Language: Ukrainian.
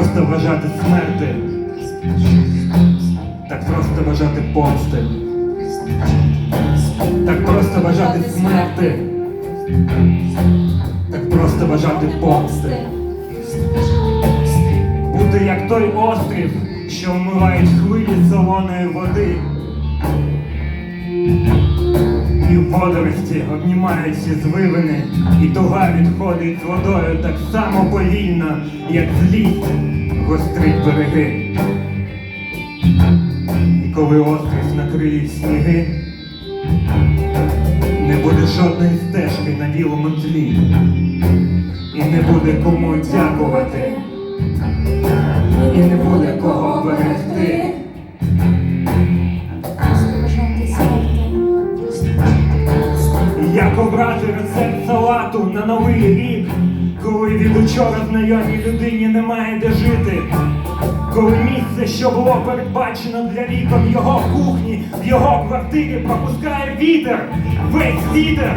просто бажати смерти, так просто бажати помсти, так просто бажати смерти, так просто бажати помсти. Бути як той острів, що вмивають хвилі солоної води. Водорості обнімаються звивини, і туга відходить з водою так само повільно, як злість гострить береги. І коли острів накриють сніги, не буде жодної стежки на білому тлі, і не буде кому дякувати, рецепт салату на новий рік, коли від учора знайомій людині немає де жити, коли місце, що було передбачено для вікон його кухні, в його квартирі пропускає вітер, весь вітер,